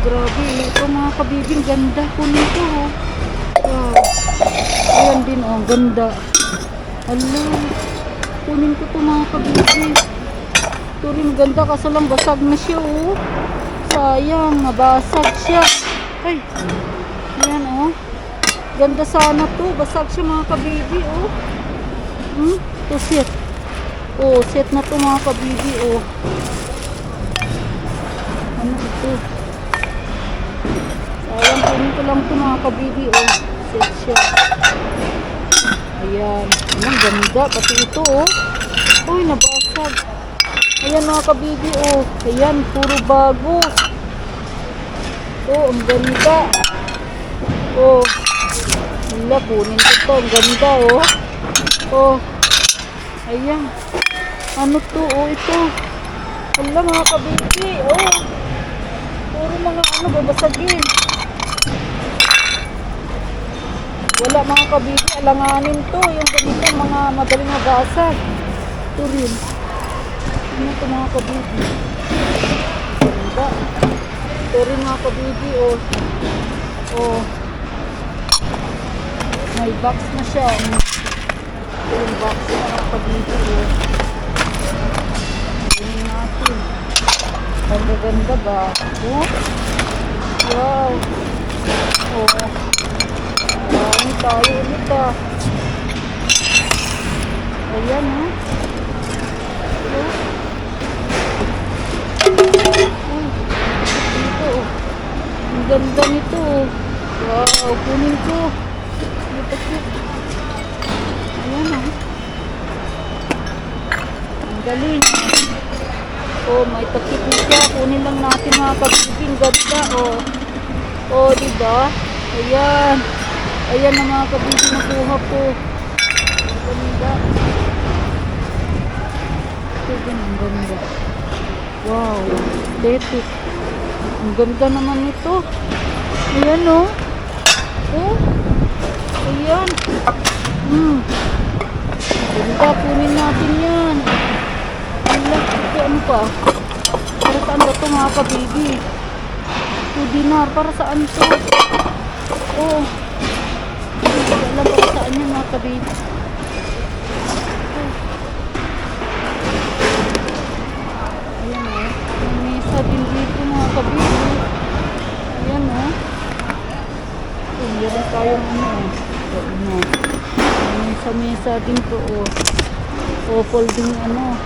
grabe. Ito mga kabibing ganda po nito. Oh. Wow. Ayan din oh, ganda. Hala. Kunin ko to mga kabibing. Ito rin ganda kaso lang basag na siya oh. Sayang, nabasag siya. Ay. Ayan oh. Ganda sana to. Basag siya mga kabibi oh. Hmm? To set. Oh, set na to mga kabibi oh. Ano ito? Sayang, kunin ko lang ito mga kabibi, oh. Set siya. Ayan. Ang ganda. Pati ito, oh. Uy, nabasag. Ayan mga kabibi, oh. Ayan, puro bago. Oh, ang ganda. Oh. Wala, kunin ko to. Ang ganda, oh. Oh. Ayan. Ano to, oh, ito. Wala mga kabibi, oh. Puro mga ano, babasagin. Wala mga kabibi, alanganin to. Yung ganito, mga madaling mabasag. Ito rin. Ano to mga kabibi? Ganda. Ito rin mga kabibi, oh. Oh. May box na siya. Ito yung box na mga kabibi, oh. Tingnan natin. Ang ganda ba? Oh. Wow. Tayo ulit ah. Ayan. Uy, dito oh. Ang ganda nito oh. Wow, kunin ko. Dito ko. Ayan oh. Ang galing. Oh, may takip siya. Kunin lang natin mga kabibing. Ganda, oh. Oh, di ba? Ayan. Ayan ang mga kabibing nakuha ko. Ganda. Ito ang ganda. Wow, aesthetic. Ang ganda naman ito. Ayan, oh. Oh. Ayan. Hmm. Ganda, kunin natin yan. Ala, ito ano pa? Para saan ba ito mga kabibi? 2 dinar, para saan to? Oh. Saan yan mga kabibi. Ayan o. May mesa din dito mga kabibi. Ayan o. Oh, meron tayong ano. Oh, ano. May mesa-mesa din to o. Oh. O, folding ano.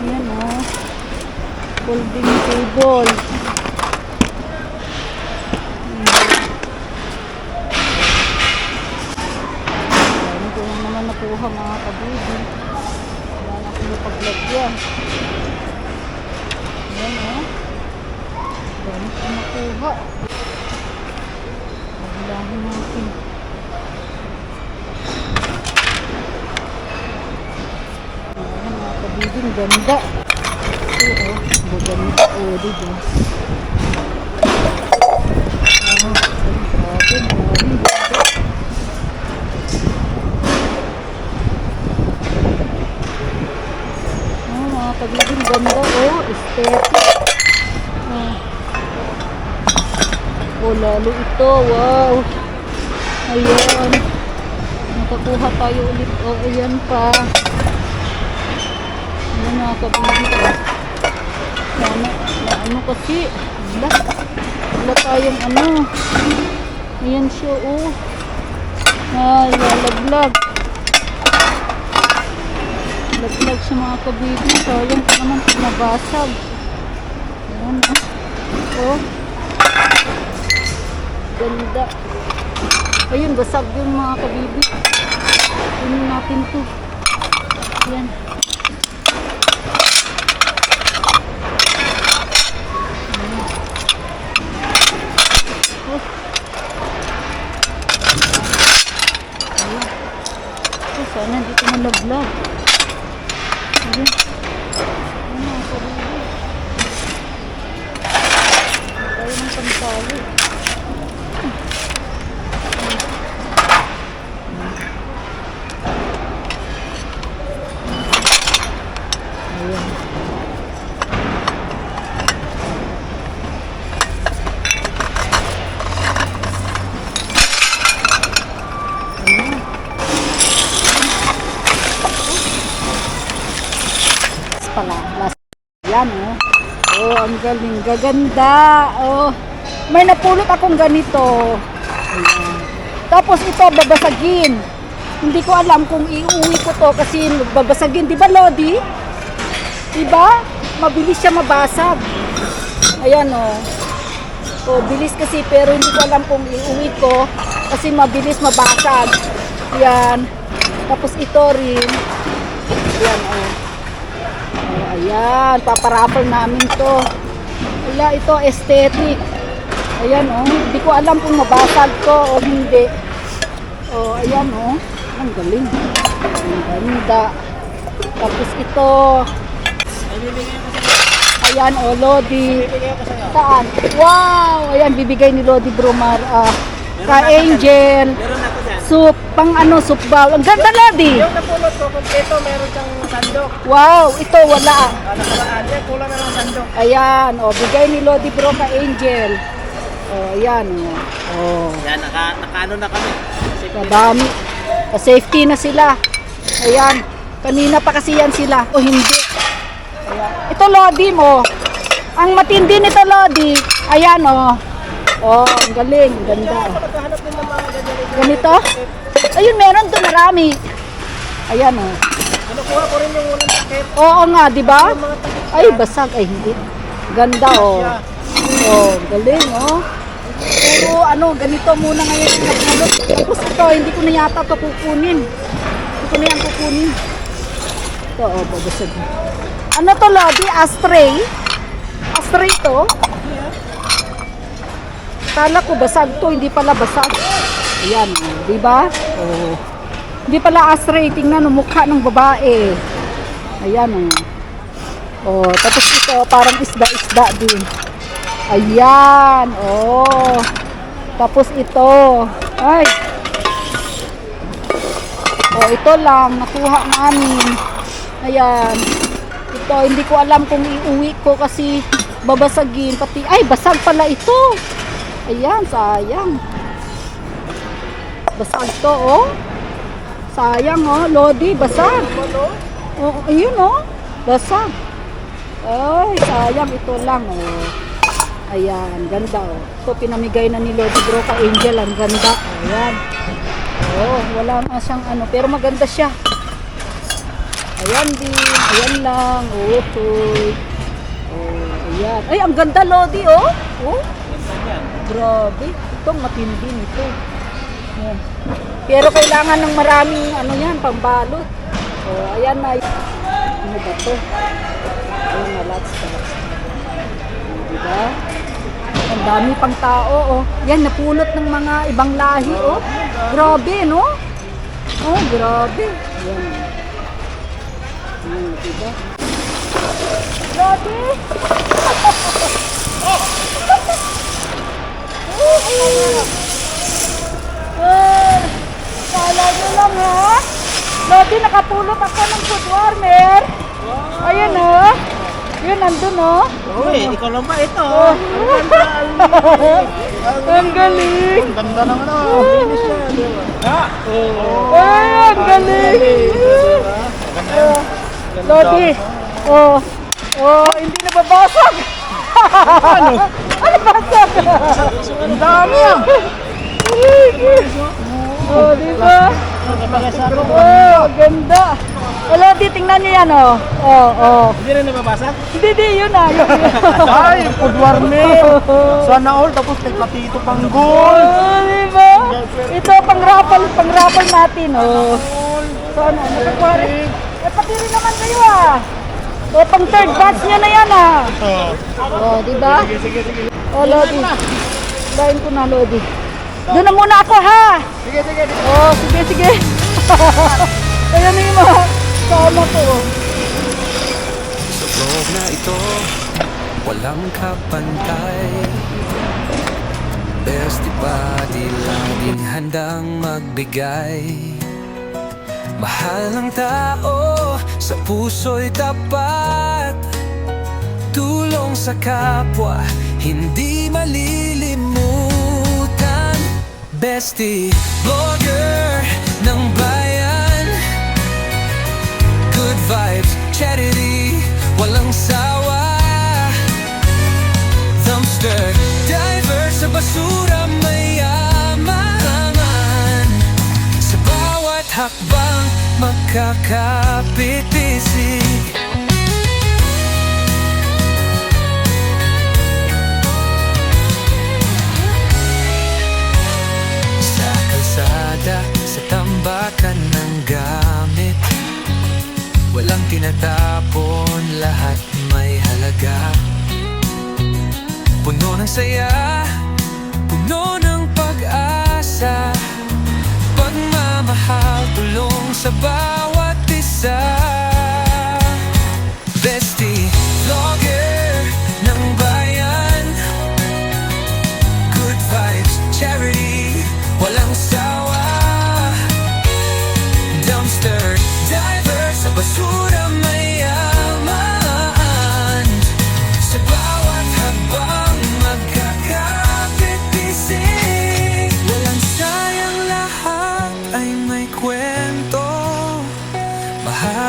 Ayan o. Oh. Folding table. Hmm. Dami ko nakuha mga kabibi. Wala na akong paglagyan. Ayan o. Oh. Dami ko nakuha. Paglahin natin. Ayan mga kabibing ganda. Oo, maganda. Oo, diba? Ah, grabe, maraming ganda. Ah, mga kabibing ganda. Oh, aesthetic. Ah. Oh, ito. Wow. Ayan. Nakakuha tayo ulit. Oh, ayan pa. Ayan mga kabibig. oh. Sana, na ano kasi. Wala. Wala tayong ano. Ayan siya, oh. Ah, lalaglag. Laglag siya mga kabibig. Sayang pa naman nabasag. Ayan, oh. Oh. Ganda. Ayun, basag yung mga kabibig. Kunin natin to. Ayan. Oh. Ayan. Oh, sana dito malaglag. Ayan. Ayan mga kabibig. Tayo ng pansali. Ayan. Oh, ang galing. Gaganda. Oh. May napulot akong ganito. Ayan. Tapos ito, babasagin. Hindi ko alam kung iuwi ko to kasi babasagin. Di ba, Lodi? Di? Mabilis siya mabasag. Ayan, oh. Oh, bilis kasi pero hindi ko alam kung iuwi ko kasi mabilis mabasag. Yan. Tapos ito rin. Ayan, oh. Ayan, paparaffle namin to. Wala, ito aesthetic. Ayan, oh. Hindi ko alam kung mabasag to o hindi. Oh, ayan, oh. Ang galing. Ang ganda. Tapos ito. Ayan, oh, Lodi. Saan? Wow! Ayan, bibigay ni Lodi Bromar. Ah, ka Angel. Soup, pang ano, soup bowl. Ang ganda, Lodi. Yung napulot ko, kompleto, meron siyang sandok. Wow, ito wala. Ah, nakaraan. Yan, kulang na lang sandok. Ayan, oh, bigay ni Lodi Bro ka Angel. Oh, ayan, oh. Oh, Yan, naka, nakaano na kami. Kadami. Pa-safety na sila. Ayan, kanina pa kasi yan sila. O hindi. Ayan. Ito Lodi mo. Ang matindi nito Lodi. Ayan, oh. Oh, ang galing, ang ganda. ng. Ganito? Ayun, meron doon marami. Ayan, oh. Ano, kuha ko rin yung unang takip. Oo nga, di ba? Ay, basag. Ay, hindi. Ganda, oh. Oh, galing, oh. Puro, ano, ganito muna ngayon yung nagmulot. Tapos ito, hindi ko na yata ito kukunin. Hindi ko na yan kukunin. Ito, oh, babasag. Ano to, Lodi? Astray? Astray to? Kala ko basag to, hindi pala basag. Ayan, di ba? Oh. Hindi pala astray, tingnan ang mukha ng babae. Ayan, oh. Oh, tapos ito, parang isda-isda din. Ayan, oh. Tapos ito. Ay. Oh, ito lang, nakuha namin. Ayan. Ito, hindi ko alam kung iuwi ko kasi babasagin. Pati, ay, basag pala ito. Ayan, sayang. Basag to, oh. Sayang, oh. Lodi, basag. Oh, ayun, oh. Basag. Ay, sayang ito lang, oh. Ayan, ganda, oh. Ito, pinamigay na ni Lodi Bro ka Angel. Ang ganda. Ayan. Oh, wala nga siyang ano, pero maganda siya. Ayan din. Ayan lang. Oh, oh. Oh, ayan. Ay, ang ganda, Lodi, oh. Oh. Grabe. Itong matindi nito. Pero kailangan ng maraming ano yan, pambalot. Oh, ayan na. Ano ba to? Ayan na, lots. Diba? Ang dami pang tao, oh. Yan, napulot ng mga ibang lahi, oh. Grabe, no? Oh, grabe. Yan. Ayan, diba? Grabe! Eh, kala nyo lang ha? Lodi, nakapulot ako ng food warmer. Ayan o. Yun, nandun o. Uy, ikaw lang ba ito? Oh. Ang ganda. Ang galing. Ang ganda ng. Finish na, di ba? Ha? Oo. Ay, ang galing. Oh, Lodi. Oh. Oh, hindi nababasag. ano? Ano basag? Ang dami ah. Oh, di ba? Oh, ganda. Oh, Lodi, tingnan niyo yan oh. Oh, oh. Hindi rin nababasa? Hindi, di, yun ah. Yun, Ay, food warming. Sana all, tapos kay Patito Panggol. Oh, di ba? Ito, pang-rapal, pang-rapal natin, oh. Saan, ano, nagkwari? Eh, pati rin naman kayo, ah. O, pang third batch niya na yan, ah. Oh, di ba? Sige, sige, sige. Oh, Lodi. Lain ko na, Lodi. Doon na muna ako, ha? Sige, sige, sige. Oh, sige, sige. Ayan na yung mga kasama ko. Sa loob na ito, walang kapantay Best body laging handang magbigay Mahal ng tao, sa puso'y tapat Tulong sa kapwa, hindi malilimutan bestie Vlogger ng bayan. Good vibes, charity Walang sawa. Dumpster diver Sa basura mayaman. Sa bawat hakbang Magkakapitisig tinatapon, lahat may halaga. Puno ng saya, puno ng pag-asa. Pagmamahal, tulong sa bawat isa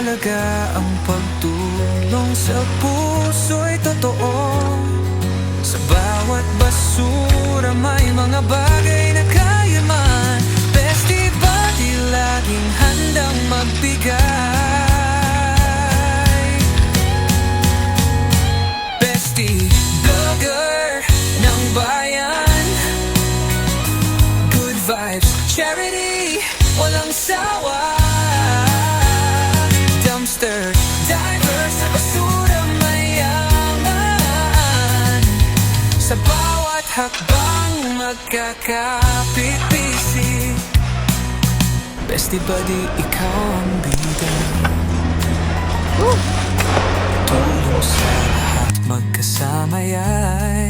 Mahalaga ang pagtulong sa puso'y totoo. Sa bawat basura may mga bagay na kayaman Bestie body laging handang magbigay? Bestie vlogger ng bayan bawat hakbang magkakapit-bisig Bestie buddy, ikaw ang bida. Tulong sa lahat magkasama ay